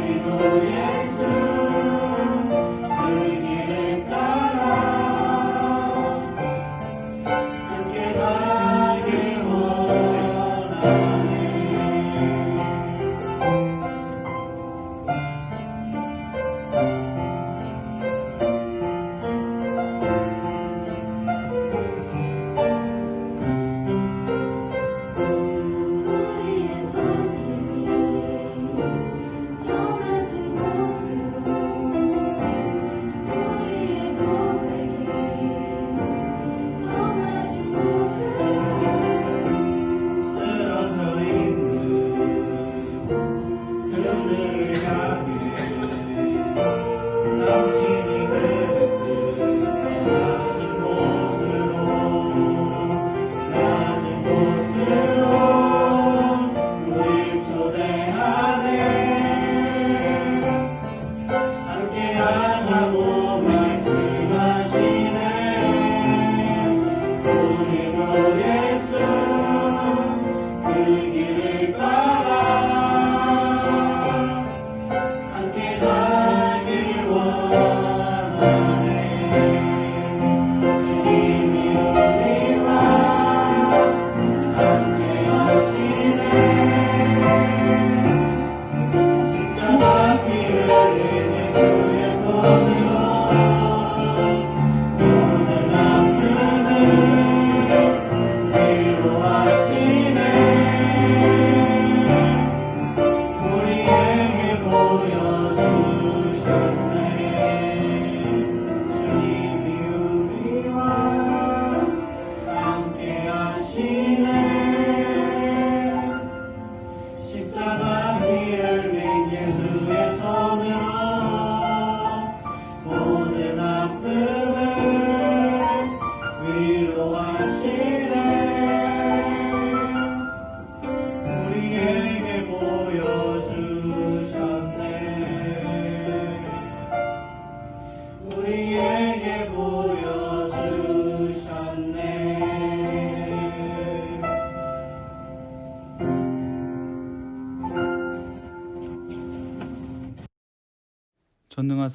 우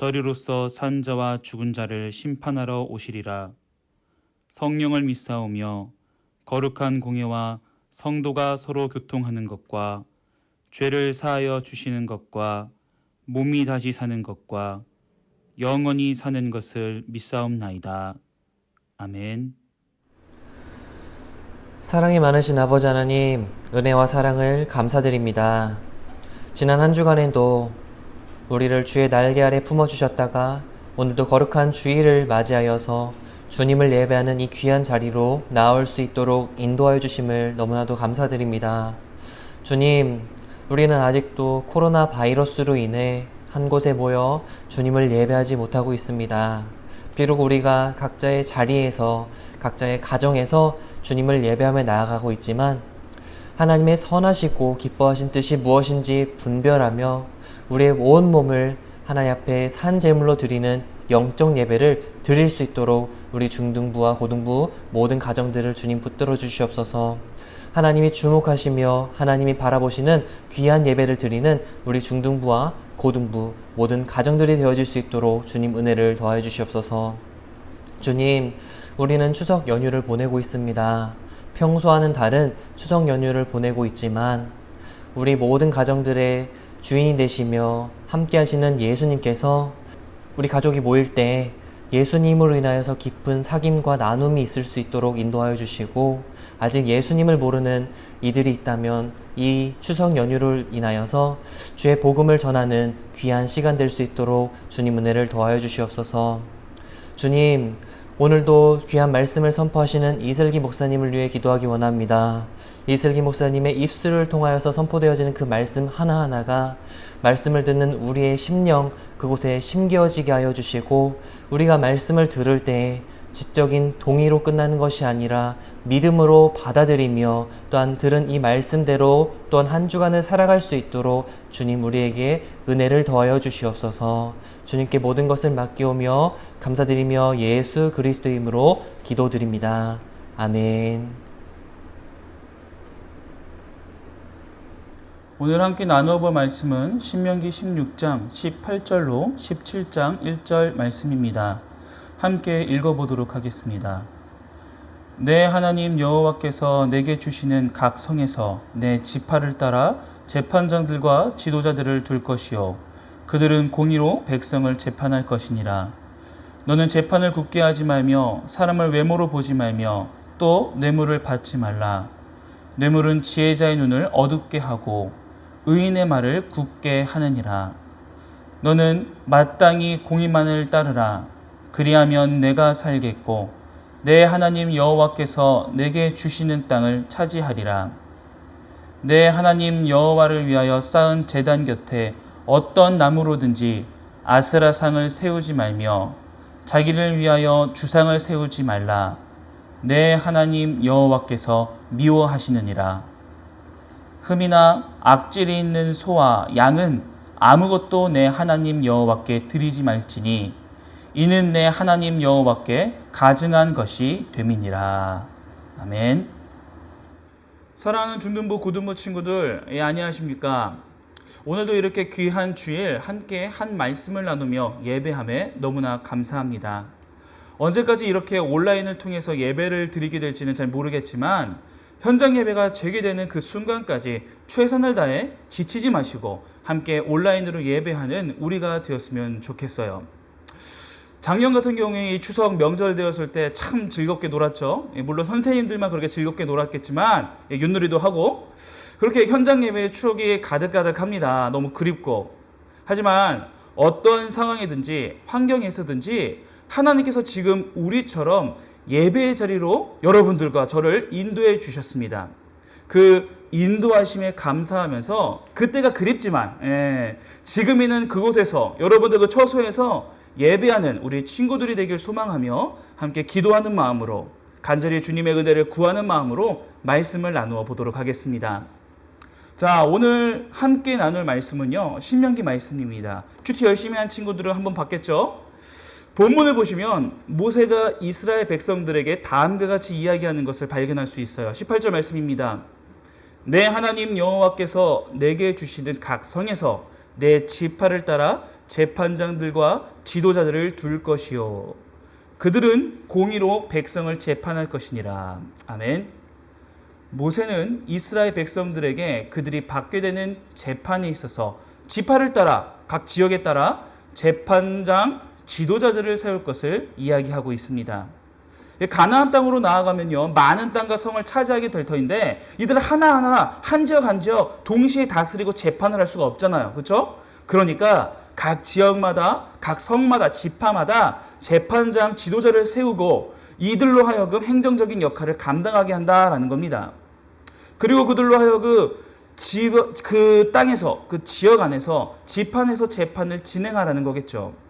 저리로서 산 자와 죽은 자를 심판하러 오시리라. 성령을 믿사오며 거룩한 공예와 성도가 서로 교통하는 것과 죄를 사하여 주시는 것과 몸이 다시 사는 것과 영원히 사는 것을 믿사옵나이다. 아멘. 사랑이 많으신 아버지 하나님, 은혜와 사랑을 감사드립니다. 지난 한 주간에도 우리를 주의 날개 아래 품어 주셨다가 오늘도 거룩한 주일을 맞이하여서 주님을 예배하는 이 귀한 자리로 나올 수 있도록 인도하여 주심을 너무나도 감사드립니다. 주님, 우리는 아직도 코로나 바이러스로 인해 한 곳에 모여 주님을 예배하지 못하고 있습니다. 비록 우리가 각자의 자리에서 각자의 가정에서 주님을 예배하며 나아가고 있지만 하나님의 선하시고 기뻐하신 뜻이 무엇인지 분별하며 우리의 온 몸을 하나님 앞에 산 제물로 드리는 영적 예배를 드릴 수 있도록 우리 중등부와 고등부 모든 가정들을 주님 붙들어 주시옵소서. 하나님이 주목하시며 하나님이 바라보시는 귀한 예배를 드리는 우리 중등부와 고등부 모든 가정들이 되어질 수 있도록 주님 은혜를 더하여 주시옵소서. 주님, 우리는 추석 연휴를 보내고 있습니다. 평소와는 다른 추석 연휴를 보내고 있지만 우리 모든 가정들의 주인이 되시며 함께 하시는 예수님께서 우리 가족이 모일 때 예수님으로 인하여서 깊은 사귐과 나눔이 있을 수 있도록 인도하여 주시고 아직 예수님을 모르는 이들이 있다면 이 추석 연휴를 인하여서 주의 복음을 전하는 귀한 시간 될 수 있도록 주님 은혜를 더하여 주시옵소서. 주님, 오늘도 귀한 말씀을 선포하시는 이슬기 목사님을 위해 기도하기 원합니다. 이슬기 목사님의 입술을 통하여서 선포되어지는 그 말씀 하나하나가 말씀을 듣는 우리의 심령 그곳에 심겨지게 하여 주시고 우리가 말씀을 들을 때 지적인 동의로 끝나는 것이 아니라 믿음으로 받아들이며 또한 들은 이 말씀대로 또한 한 주간을 살아갈 수 있도록 주님 우리에게 은혜를 더하여 주시옵소서 주님께 모든 것을 맡기오며 감사드리며 예수 그리스도의 이름으로 기도드립니다. 아멘. 오늘 함께 나누어 볼 말씀은 신명기 16장 18절로 17장 1절 말씀입니다. 함께 읽어보도록 하겠습니다. 내 하나님 여호와께서 내게 주시는 각 성에서 내 지파를 따라 재판장들과 지도자들을 둘 것이요 그들은 공의로 백성을 재판할 것이니라. 너는 재판을 굳게 하지 말며 사람을 외모로 보지 말며 또 뇌물을 받지 말라. 뇌물은 지혜자의 눈을 어둡게 하고 의인의 말을 굽게 하느니라. 너는 마땅히 공의만을 따르라. 그리하면 내가 살겠고 내 하나님 여호와께서 내게 주시는 땅을 차지하리라. 내 하나님 여호와를 위하여 쌓은 제단 곁에 어떤 나무로든지 아스라 상을 세우지 말며 자기를 위하여 주상을 세우지 말라. 내 하나님 여호와께서 미워하시느니라. 흠이나 악질이 있는 소와 양은 아무것도 내 하나님 여호와께 드리지 말지니 이는 내 하나님 여호와께 가증한 것이 됨이니라. 아멘. 사랑하는 중등부 고등부 친구들, 예, 안녕하십니까? 오늘도 이렇게 귀한 주일 함께 한 말씀을 나누며 예배함에 너무나 감사합니다. 언제까지 이렇게 온라인을 통해서 예배를 드리게 될지는 잘 모르겠지만 현장 예배가 재개되는 그 순간까지 최선을 다해 지치지 마시고 함께 온라인으로 예배하는 우리가 되었으면 좋겠어요. 작년 같은 경우에 이 추석 명절 되었을 때 참 즐겁게 놀았죠. 예, 물론 선생님들만 그렇게 즐겁게 놀았겠지만 예, 윷놀이도 하고 그렇게 현장 예배의 추억이 가득가득합니다. 너무 그립고 하지만 어떤 상황이든지 환경에서든지 하나님께서 지금 우리처럼 예배의 자리로 여러분들과 저를 인도해 주셨습니다. 그 인도하심에 감사하면서 그때가 그립지만 예, 지금이는 그곳에서 여러분들 그 처소에서 예배하는 우리 친구들이 되길 소망하며 함께 기도하는 마음으로 간절히 주님의 은혜를 구하는 마음으로 말씀을 나누어 보도록 하겠습니다. 자, 오늘 함께 나눌 말씀은요. 신명기 말씀입니다. 큐티 열심히 한 친구들은 한번 봤겠죠? 본문을 보시면 모세가 이스라엘 백성들에게 다음과 같이 이야기하는 것을 발견할 수 있어요. 18절 말씀입니다. 내 하나님 여호와께서 내게 주시는 각 성에서 내 지파를 따라 재판장들과 지도자들을 둘 것이요 그들은 공의로 백성을 재판할 것이니라. 아멘. 모세는 이스라엘 백성들에게 그들이 받게 되는 재판에 있어서 지파를 따라 각 지역에 따라 재판장 지도자들을 세울 것을 이야기하고 있습니다. 가나안 땅으로 나아가면요 많은 땅과 성을 차지하게 될 터인데 이들 하나하나 한 지역 한 지역 동시에 다스리고 재판을 할 수가 없잖아요, 그렇죠? 그러니까 각 지역마다 각 성마다 지파마다 재판장 지도자를 세우고 이들로 하여금 행정적인 역할을 감당하게 한다라는 겁니다. 그리고 그들로 하여금 지, 그 땅에서 그 지역 안에서 지판에서 재판을 진행하라는 거겠죠.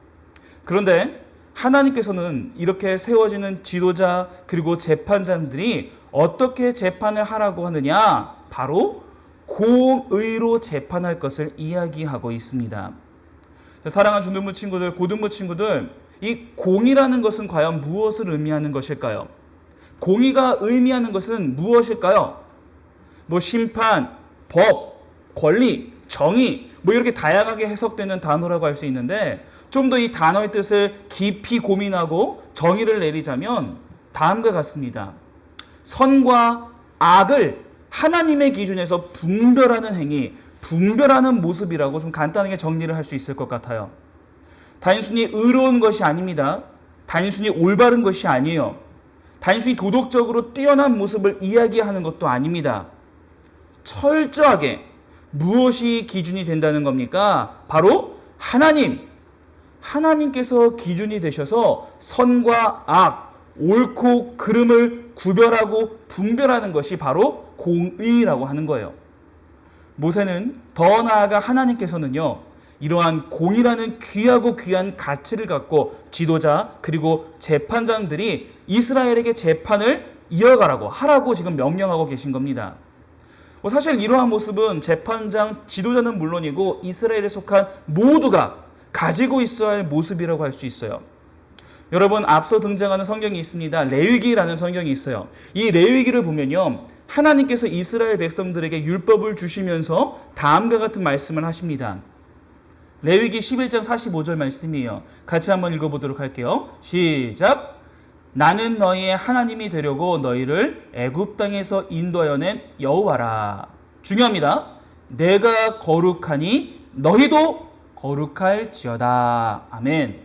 그런데 하나님께서는 이렇게 세워지는 지도자 그리고 재판장들이 어떻게 재판을 하라고 하느냐? 바로 공의로 재판할 것을 이야기하고 있습니다. 사랑하는 중등부 친구들, 고등부 친구들, 이 공이라는 것은 과연 무엇을 의미하는 것일까요? 공의가 의미하는 것은 무엇일까요? 뭐 심판, 법, 권리, 정의, 뭐 이렇게 다양하게 해석되는 단어라고 할 수 있는데 좀 더 이 단어의 뜻을 깊이 고민하고 정의를 내리자면 다음과 같습니다. 선과 악을 하나님의 기준에서 분별하는 행위, 분별하는 모습이라고 좀 간단하게 정리를 할 수 있을 것 같아요. 단순히 의로운 것이 아닙니다. 단순히 올바른 것이 아니에요. 단순히 도덕적으로 뛰어난 모습을 이야기하는 것도 아닙니다. 철저하게 무엇이 기준이 된다는 겁니까? 바로 하나님. 하나님께서 기준이 되셔서 선과 악, 옳고 그름을 구별하고 분별하는 것이 바로 공의라고 하는 거예요. 모세는 더 나아가 하나님께서는요, 이러한 공이라는 귀하고 귀한 가치를 갖고 지도자 그리고 재판장들이 이스라엘에게 재판을 이어가라고 하라고 지금 명령하고 계신 겁니다. 뭐 사실 이러한 모습은 재판장 지도자는 물론이고 이스라엘에 속한 모두가 가지고 있어야 할 모습이라고 할 수 있어요. 여러분 앞서 등장하는 성경이 있습니다. 레위기라는 성경이 있어요. 이 레위기를 보면요. 하나님께서 이스라엘 백성들에게 율법을 주시면서 다음과 같은 말씀을 하십니다. 레위기 11장 45절 말씀이에요. 같이 한번 읽어보도록 할게요. 시작. 나는 너희의 하나님이 되려고 너희를 애굽 땅에서 인도하여 낸 여호와라. 중요합니다. 내가 거룩하니 너희도 거룩할지어다. 아멘.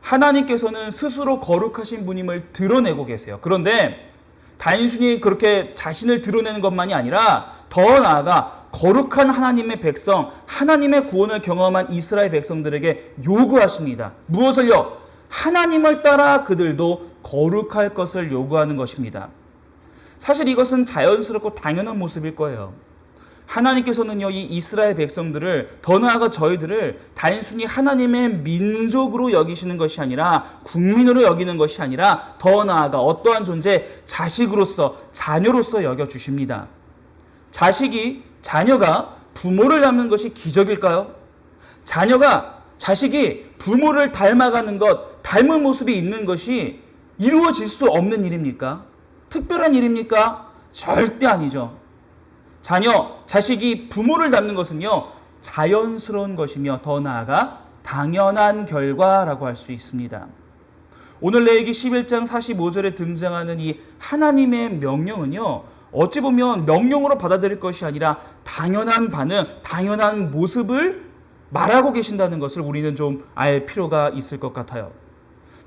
하나님께서는 스스로 거룩하신 분임을 드러내고 계세요. 그런데 단순히 그렇게 자신을 드러내는 것만이 아니라 더 나아가 거룩한 하나님의 백성, 하나님의 구원을 경험한 이스라엘 백성들에게 요구하십니다. 무엇을요? 하나님을 따라 그들도 거룩할 것을 요구하는 것입니다. 사실 이것은 자연스럽고 당연한 모습일 거예요. 하나님께서는요, 이 이스라엘 백성들을, 더 나아가 저희들을 단순히 하나님의 민족으로 여기시는 것이 아니라, 국민으로 여기는 것이 아니라, 더 나아가 어떠한 존재, 자식으로서, 자녀로서 여겨주십니다. 자식이, 자녀가 부모를 닮는 것이 기적일까요? 자녀가, 자식이 부모를 닮아가는 것, 닮은 모습이 있는 것이 이루어질 수 없는 일입니까? 특별한 일입니까? 절대 아니죠. 자녀, 자식이 부모를 닮는 것은요, 자연스러운 것이며 더 나아가 당연한 결과라고 할 수 있습니다. 오늘 레이기 11장 45절에 등장하는 이 하나님의 명령은요, 어찌 보면 명령으로 받아들일 것이 아니라 당연한 반응, 당연한 모습을 말하고 계신다는 것을 우리는 좀 알 필요가 있을 것 같아요.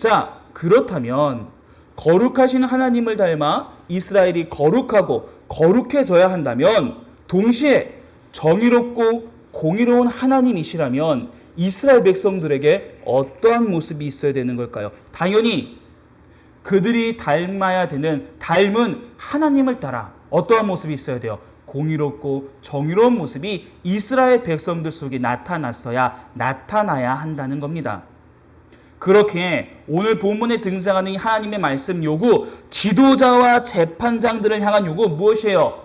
자, 그렇다면 거룩하신 하나님을 닮아 이스라엘이 거룩하고 거룩해져야 한다면 동시에 정의롭고 공의로운 하나님이시라면 이스라엘 백성들에게 어떠한 모습이 있어야 되는 걸까요? 당연히 그들이 닮아야 되는 닮은 하나님을 따라 어떠한 모습이 있어야 돼요? 공의롭고 정의로운 모습이 이스라엘 백성들 속에 나타났어야 나타나야 한다는 겁니다. 그렇게 오늘 본문에 등장하는 이 하나님의 말씀 요구, 지도자와 재판장들을 향한 요구 무엇이에요?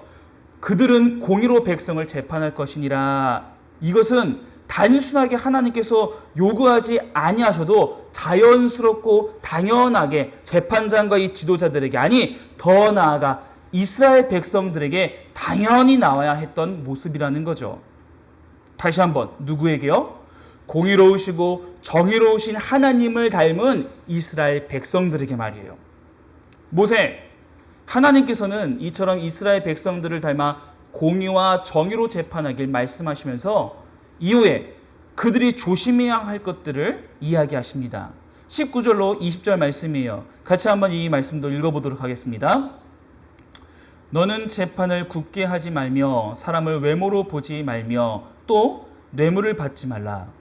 그들은 공의로 백성을 재판할 것이니라. 이것은 단순하게 하나님께서 요구하지 아니하셔도 자연스럽고 당연하게 재판장과 이 지도자들에게 아니 더 나아가 이스라엘 백성들에게 당연히 나와야 했던 모습이라는 거죠. 다시 한번 누구에게요? 공의로우시고 정의로우신 하나님을 닮은 이스라엘 백성들에게 말이에요. 모세, 하나님께서는 이처럼 이스라엘 백성들을 닮아 공의와 정의로 재판하길 말씀하시면서 이후에 그들이 조심해야 할 것들을 이야기하십니다. 19절로 20절 말씀이에요. 같이 한번 이 말씀도 읽어보도록 하겠습니다. 너는 재판을 굳게 하지 말며 사람을 외모로 보지 말며 또 뇌물을 받지 말라.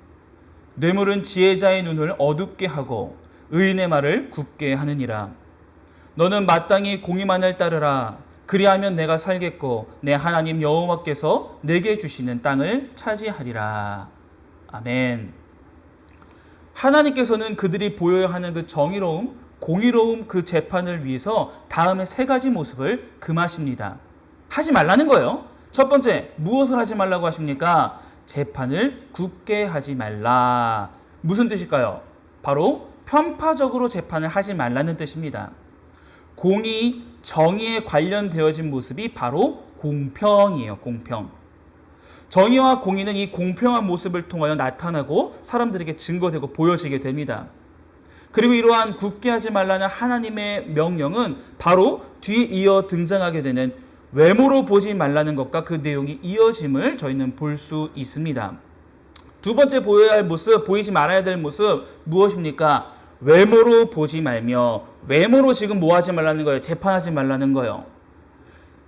뇌물은 지혜자의 눈을 어둡게 하고 의인의 말을 굽게 하느니라. 너는 마땅히 공의만을 따르라. 그리하면 내가 살겠고 내 하나님 여호와께서 내게 주시는 땅을 차지하리라. 아멘. 하나님께서는 그들이 보여야 하는 그 정의로움, 공의로움 그 재판을 위해서 다음에 세 가지 모습을 금하십니다. 하지 말라는 거예요. 첫 번째, 무엇을 하지 말라고 하십니까? 재판을 굳게 하지 말라. 무슨 뜻일까요? 바로 편파적으로 재판을 하지 말라는 뜻입니다. 공의, 정의에 관련되어진 모습이 바로 공평이에요. 공평. 정의와 공의는 이 공평한 모습을 통하여 나타나고 사람들에게 증거되고 보여지게 됩니다. 그리고 이러한 굳게 하지 말라는 하나님의 명령은 바로 뒤에 이어 등장하게 되는 외모로 보지 말라는 것과 그 내용이 이어짐을 저희는 볼 수 있습니다. 두 번째 보여야 할 모습, 보이지 말아야 될 모습 무엇입니까? 외모로 보지 말며 외모로 지금 뭐 하지 말라는 거예요? 재판하지 말라는 거예요.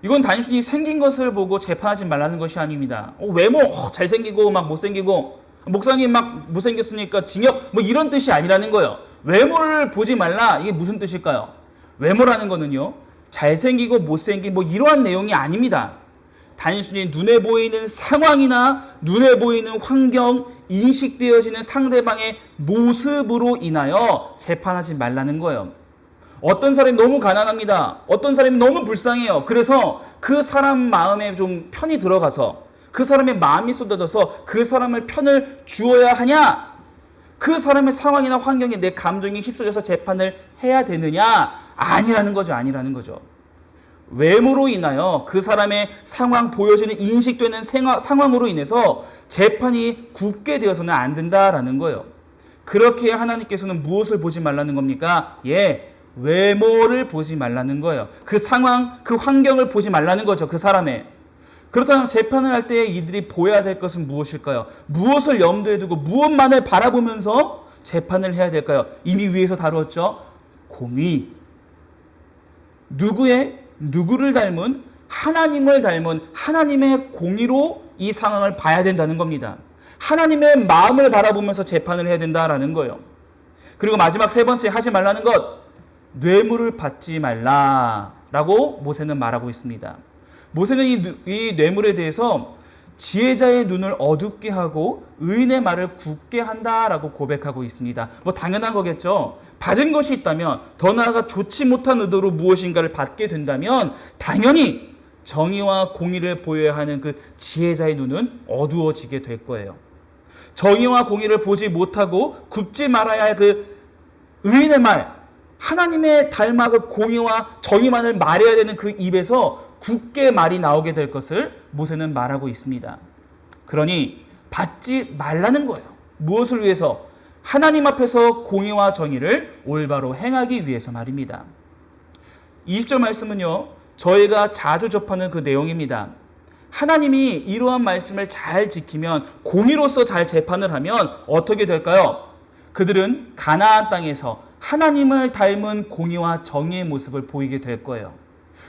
이건 단순히 생긴 것을 보고 재판하지 말라는 것이 아닙니다. 어, 외모 어, 잘생기고 막 못생기고 목사님 막 못생겼으니까 징역 뭐 이런 뜻이 아니라는 거예요. 외모를 보지 말라 이게 무슨 뜻일까요? 외모라는 거는요 잘생기고 못생긴 뭐 이러한 내용이 아닙니다. 단순히 눈에 보이는 상황이나 눈에 보이는 환경, 인식되어지는 상대방의 모습으로 인하여 재판하지 말라는 거예요. 어떤 사람이 너무 가난합니다. 어떤 사람이 너무 불쌍해요. 그래서 그 사람 마음에 좀 편이 들어가서 그 사람의 마음이 쏟아져서 그 사람을 편을 주어야 하냐? 그 사람의 상황이나 환경에 내 감정이 휩쓸려서 재판을 해야 되느냐? 아니라는 거죠. 아니라는 거죠. 외모로 인하여 그 사람의 상황 보여지는 인식되는 생화, 상황으로 인해서 재판이 굳게 되어서는 안 된다라는 거예요. 그렇게 하나님께서는 무엇을 보지 말라는 겁니까? 예, 외모를 보지 말라는 거예요. 그 상황, 그 환경을 보지 말라는 거죠. 그 사람의. 그렇다면 재판을 할때 이들이 보여야 될 것은 무엇일까요? 무엇을 염두에 두고 무엇만을 바라보면서 재판을 해야 될까요? 이미 위에서 다루었죠. 공의. 누구의 누구를 닮은 하나님을 닮은 하나님의 공의로 이 상황을 봐야 된다는 겁니다. 하나님의 마음을 바라보면서 재판을 해야 된다라는 거예요. 그리고 마지막 세 번째 하지 말라는 것 뇌물을 받지 말라라고 모세는 말하고 있습니다. 모세는 이, 누- 이 뇌물에 대해서 지혜자의 눈을 어둡게 하고 의인의 말을 굳게 한다라고 고백하고 있습니다. 뭐 당연한 거겠죠. 받은 것이 있다면 더 나아가 좋지 못한 의도로 무엇인가를 받게 된다면 당연히 정의와 공의를 보여야 하는 그 지혜자의 눈은 어두워지게 될 거예요. 정의와 공의를 보지 못하고 굽지 말아야 할 그 의인의 말, 하나님의 닮아 그 공의와 정의만을 말해야 되는 그 입에서 굳게 말이 나오게 될 것을 모세는 말하고 있습니다. 그러니 받지 말라는 거예요. 무엇을 위해서? 하나님 앞에서 공의와 정의를 올바로 행하기 위해서 말입니다. 20절 말씀은요, 저희가 자주 접하는 그 내용입니다. 하나님이 이러한 말씀을 잘 지키면 공의로서 잘 재판을 하면 어떻게 될까요? 그들은 가나안 땅에서 하나님을 닮은 공의와 정의의 모습을 보이게 될 거예요.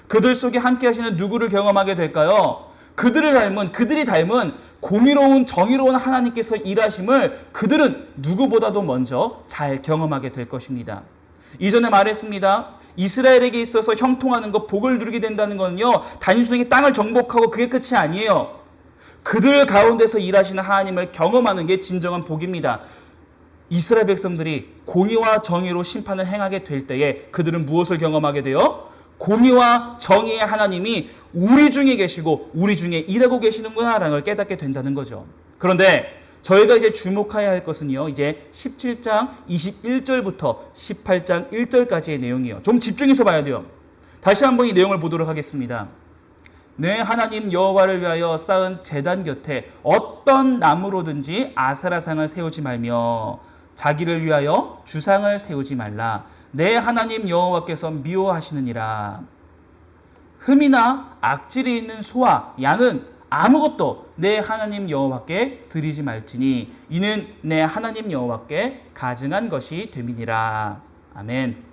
그들 속에 함께 하시는 누구를 경험하게 될까요? 그들을 닮은 그들이 닮은 공의로운 정의로운 하나님께서 일하심을 그들은 누구보다도 먼저 잘 경험하게 될 것입니다. 이전에 말했습니다. 이스라엘에게 있어서 형통하는 것, 복을 누리게 된다는 건요, 단순하게 땅을 정복하고 그게 끝이 아니에요. 그들 가운데서 일하시는 하나님을 경험하는 게 진정한 복입니다. 이스라엘 백성들이 공의와 정의로 심판을 행하게 될 때에 그들은 무엇을 경험하게 돼요? 공의와 정의의 하나님이 우리 중에 계시고 우리 중에 일하고 계시는구나라는 걸 깨닫게 된다는 거죠. 그런데 저희가 이제 주목해야 할 것은요. 이제 17장 21절부터 18장 1절까지의 내용이에요. 좀 집중해서 봐야 돼요. 다시 한번 이 내용을 보도록 하겠습니다. 내 하나님 여호와를 위하여 쌓은 제단 곁에 어떤 나무로든지 아사라상을 세우지 말며 자기를 위하여 주상을 세우지 말라. 내 하나님 여호와께서 미워하시느니라. 흠이나 악질이 있는 소와 양은 아무것도 내 하나님 여호와께 드리지 말지니 이는 내 하나님 여호와께 가증한 것이 됨이니라. 아멘.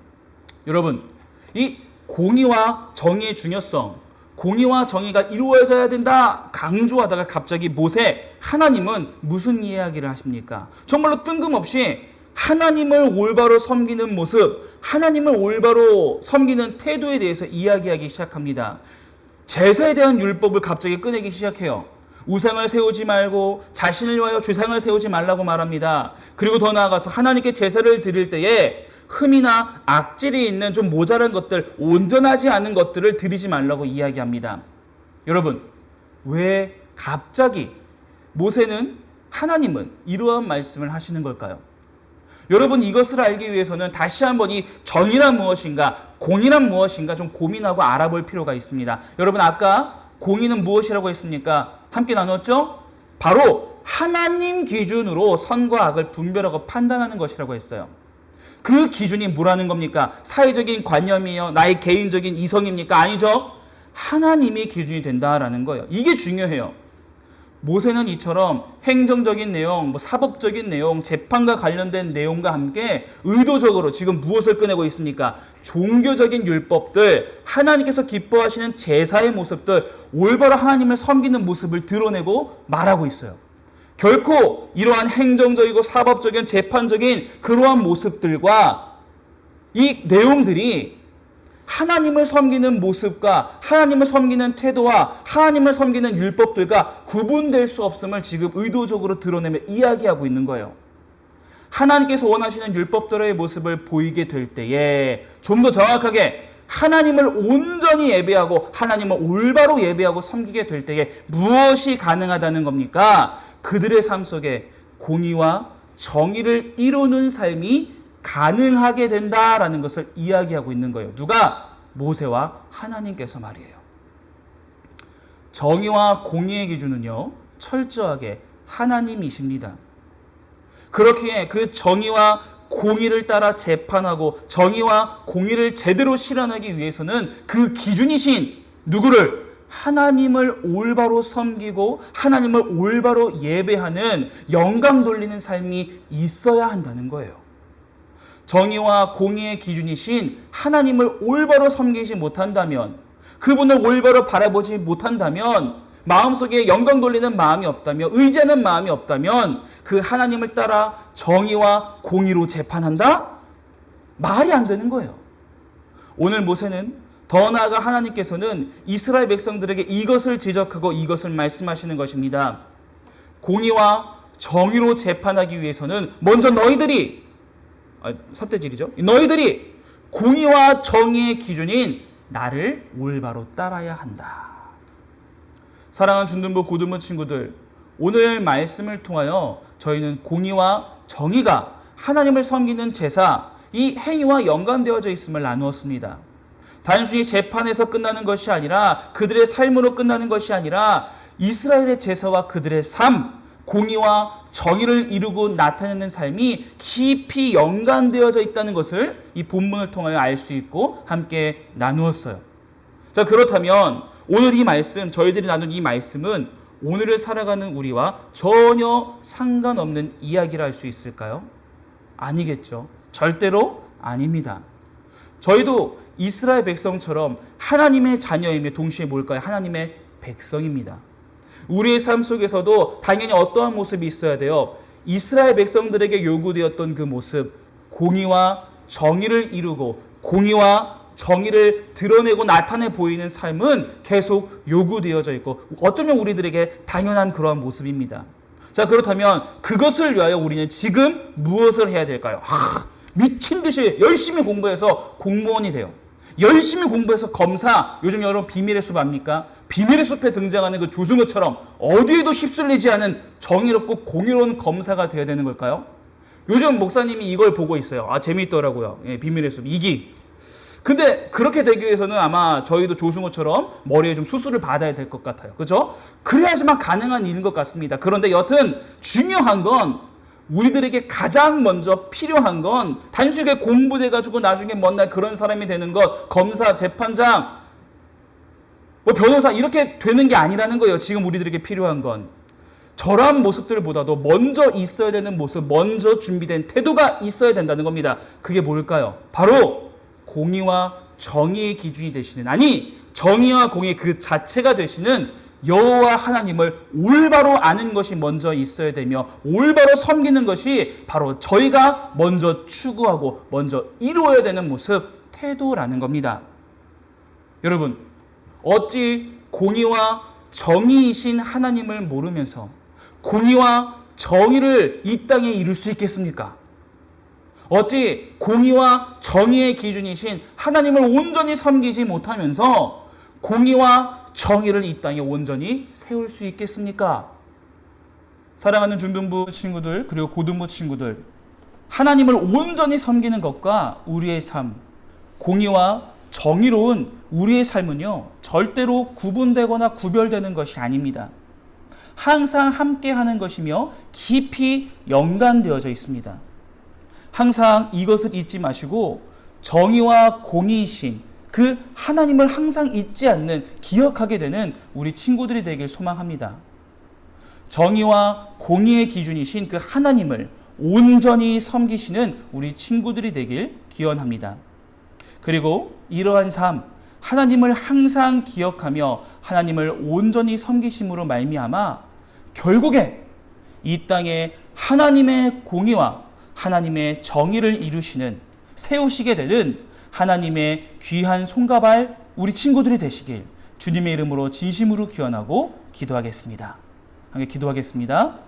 여러분, 이 공의와 정의의 중요성, 공의와 정의가 이루어져야 된다 강조하다가 갑자기 모세 하나님은 무슨 이야기를 하십니까? 정말로 뜬금없이 하나님을 올바로 섬기는 모습, 하나님을 올바로 섬기는 태도에 대해서 이야기하기 시작합니다. 제사에 대한 율법을 갑자기 꺼내기 시작해요. 우상을 세우지 말고 자신을 위하여 주상을 세우지 말라고 말합니다. 그리고 더 나아가서 하나님께 제사를 드릴 때에 흠이나 악질이 있는 좀 모자란 것들, 온전하지 않은 것들을 드리지 말라고 이야기합니다. 여러분, 왜 갑자기 모세는 하나님은 이러한 말씀을 하시는 걸까요? 여러분 이것을 알기 위해서는 다시 한번 이 정의란 무엇인가, 공의란 무엇인가 좀 고민하고 알아볼 필요가 있습니다. 여러분 아까 공의는 무엇이라고 했습니까? 함께 나눴죠? 바로 하나님 기준으로 선과 악을 분별하고 판단하는 것이라고 했어요. 그 기준이 뭐라는 겁니까? 사회적인 관념이요? 나의 개인적인 이성입니까? 아니죠? 하나님이 기준이 된다라는 거예요. 이게 중요해요. 모세는 이처럼 행정적인 내용, 뭐 사법적인 내용, 재판과 관련된 내용과 함께 의도적으로 지금 무엇을 꺼내고 있습니까? 종교적인 율법들, 하나님께서 기뻐하시는 제사의 모습들, 올바로 하나님을 섬기는 모습을 드러내고 말하고 있어요. 결코 이러한 행정적이고 사법적인 재판적인 그러한 모습들과 이 내용들이 하나님을 섬기는 모습과 하나님을 섬기는 태도와 하나님을 섬기는 율법들과 구분될 수 없음을 지금 의도적으로 드러내며 이야기하고 있는 거예요. 하나님께서 원하시는 율법들의 모습을 보이게 될 때에 좀 더 정확하게 하나님을 온전히 예배하고 하나님을 올바로 예배하고 섬기게 될 때에 무엇이 가능하다는 겁니까? 그들의 삶 속에 공의와 정의를 이루는 삶이 가능하게 된다라는 것을 이야기하고 있는 거예요. 누가? 모세와 하나님께서 말이에요. 정의와 공의의 기준은요, 철저하게 하나님이십니다. 그렇기에 그 정의와 공의를 따라 재판하고 정의와 공의를 제대로 실현하기 위해서는 그 기준이신 누구를 하나님을 올바로 섬기고 하나님을 올바로 예배하는 영광 돌리는 삶이 있어야 한다는 거예요. 정의와 공의의 기준이신 하나님을 올바로 섬기지 못한다면 그분을 올바로 바라보지 못한다면 마음속에 영광 돌리는 마음이 없다면 의지하는 마음이 없다면 그 하나님을 따라 정의와 공의로 재판한다? 말이 안 되는 거예요. 오늘 모세는 더 나아가 하나님께서는 이스라엘 백성들에게 이것을 지적하고 이것을 말씀하시는 것입니다. 공의와 정의로 재판하기 위해서는 먼저 너희들이 아, 사태질이죠. 너희들이 공의와 정의의 기준인 나를 올바로 따라야 한다. 사랑하는 중등부 고등부 친구들, 오늘 말씀을 통하여 저희는 공의와 정의가 하나님을 섬기는 제사, 이 행위와 연관되어져 있음을 나누었습니다. 단순히 재판에서 끝나는 것이 아니라 그들의 삶으로 끝나는 것이 아니라 이스라엘의 제사와 그들의 삶, 공의와 정의를 이루고 나타내는 삶이 깊이 연관되어져 있다는 것을 이 본문을 통하여 알 수 있고 함께 나누었어요. 자, 그렇다면 오늘 이 말씀, 저희들이 나눈 이 말씀은 오늘을 살아가는 우리와 전혀 상관없는 이야기를 할수 있을까요? 아니겠죠. 절대로 아닙니다. 저희도 이스라엘 백성처럼 하나님의 자녀이며 동시에 뭘까요? 하나님의 백성입니다. 우리의 삶 속에서도 당연히 어떠한 모습이 있어야 돼요. 이스라엘 백성들에게 요구되었던 그 모습, 공의와 정의를 이루고 공의와 정의를 드러내고 나타내 보이는 삶은 계속 요구되어져 있고 어쩌면 우리들에게 당연한 그러한 모습입니다. 자, 그렇다면 그것을 위하여 우리는 지금 무엇을 해야 될까요? 아, 미친 듯이 열심히 공부해서 공무원이 돼요. 열심히 공부해서 검사, 요즘 여러분 비밀의 숲 압니까? 비밀의 숲에 등장하는 그 조승우처럼 어디에도 휩쓸리지 않은 정의롭고 공의로운 검사가 되어야 되는 걸까요? 요즘 목사님이 이걸 보고 있어요. 아, 재미있더라고요. 예, 비밀의 숲 2기. 근데 그렇게 되기 위해서는 아마 저희도 조승우처럼 머리에 좀 수술을 받아야 될 것 같아요. 그죠? 그래야지만 가능한 일인 것 같습니다. 그런데 여튼 중요한 건 우리들에게 가장 먼저 필요한 건 단순히 공부돼 가지고 나중에 먼 날 그런 사람이 되는 것, 검사, 재판장, 뭐 변호사 이렇게 되는 게 아니라는 거예요. 지금 우리들에게 필요한 건. 저러한 모습들보다도 먼저 있어야 되는 모습, 먼저 준비된 태도가 있어야 된다는 겁니다. 그게 뭘까요? 바로 공의와 정의의 기준이 되시는 아니 정의와 공의 그 자체가 되시는 여호와 하나님을 올바로 아는 것이 먼저 있어야 되며 올바로 섬기는 것이 바로 저희가 먼저 추구하고 먼저 이루어야 되는 모습 태도라는 겁니다. 여러분 어찌 공의와 정의이신 하나님을 모르면서 공의와 정의를 이 땅에 이룰 수 있겠습니까? 어찌 공의와 정의의 기준이신 하나님을 온전히 섬기지 못하면서 공의와 정의를 이 땅에 온전히 세울 수 있겠습니까? 사랑하는 중등부 친구들 그리고 고등부 친구들 하나님을 온전히 섬기는 것과 우리의 삶 공의와 정의로운 우리의 삶은요 절대로 구분되거나 구별되는 것이 아닙니다. 항상 함께 하는 것이며 깊이 연관되어져 있습니다. 항상 이것을 잊지 마시고 정의와 공의이신 그 하나님을 항상 잊지 않는 기억하게 되는 우리 친구들이 되길 소망합니다. 정의와 공의의 기준이신 그 하나님을 온전히 섬기시는 우리 친구들이 되길 기원합니다. 그리고 이러한 삶 하나님을 항상 기억하며 하나님을 온전히 섬기심으로 말미암아 결국에 이 땅에 하나님의 공의와 하나님의 정의를 이루시는 세우시게 되는 하나님의 귀한 손가발 우리 친구들이 되시길 주님의 이름으로 진심으로 기원하고 기도하겠습니다. 함께 기도하겠습니다.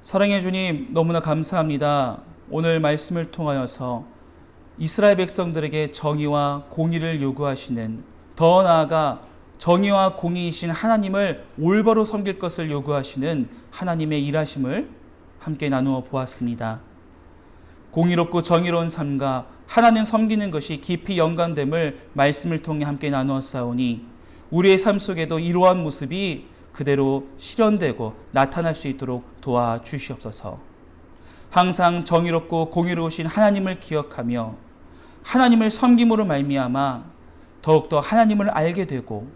사랑해 주님 너무나 감사합니다. 오늘 말씀을 통하여서 이스라엘 백성들에게 정의와 공의를 요구하시는 더 나아가 정의와 공의이신 하나님을 올바로 섬길 것을 요구하시는 하나님의 일하심을 함께 나누어 보았습니다. 공의롭고 정의로운 삶과 하나님 섬기는 것이 깊이 연관됨을 말씀을 통해 함께 나누어 싸우니 우리의 삶 속에도 이러한 모습이 그대로 실현되고 나타날 수 있도록 도와주시옵소서. 항상 정의롭고 공의로우신 하나님을 기억하며 하나님을 섬김으로 말미암아 더욱더 하나님을 알게 되고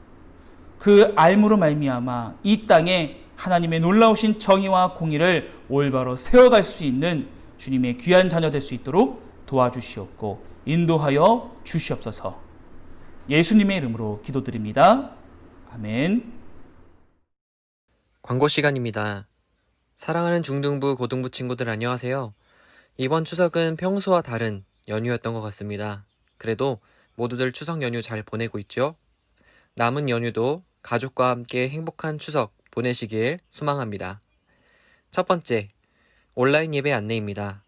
그 알므로 말미암아 이 땅에 하나님의 놀라우신 정의와 공의를 올바로 세워갈 수 있는 주님의 귀한 자녀 될 수 있도록 도와주시옵고 인도하여 주시옵소서. 예수님의 이름으로 기도드립니다. 아멘. 광고 시간입니다. 사랑하는 중등부, 고등부 친구들 안녕하세요. 이번 추석은 평소와 다른 연휴였던 것 같습니다. 그래도 모두들 추석 연휴 잘 보내고 있죠? 남은 연휴도 가족과 함께 행복한 추석 보내시길 소망합니다. 첫 번째, 온라인 예배 안내입니다.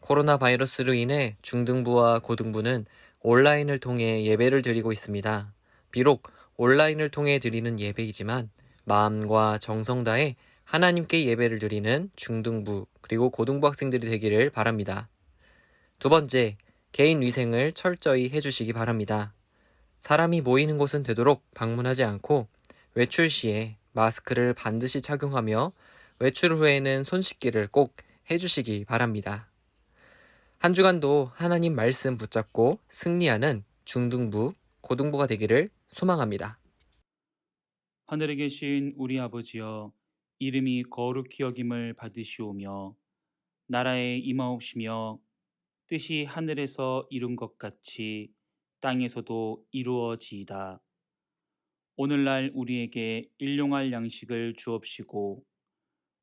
코로나 바이러스로 인해 중등부와 고등부는 온라인을 통해 예배를 드리고 있습니다. 비록 온라인을 통해 드리는 예배이지만 마음과 정성 다해 하나님께 예배를 드리는 중등부 그리고 고등부 학생들이 되기를 바랍니다. 두 번째, 개인 위생을 철저히 해주시기 바랍니다. 사람이 모이는 곳은 되도록 방문하지 않고 외출 시에 마스크를 반드시 착용하며 외출 후에는 손 씻기를 꼭 해주시기 바랍니다. 한 주간도 하나님 말씀 붙잡고 승리하는 중등부, 고등부가 되기를 소망합니다. 하늘에 계신 우리 아버지여 이름이 거룩히 여김을 받으시오며 나라에 임하옵시며 뜻이 하늘에서 이룬 것 같이 땅에서도 이루어지이다. 오늘날 우리에게 일용할 양식을 주옵시고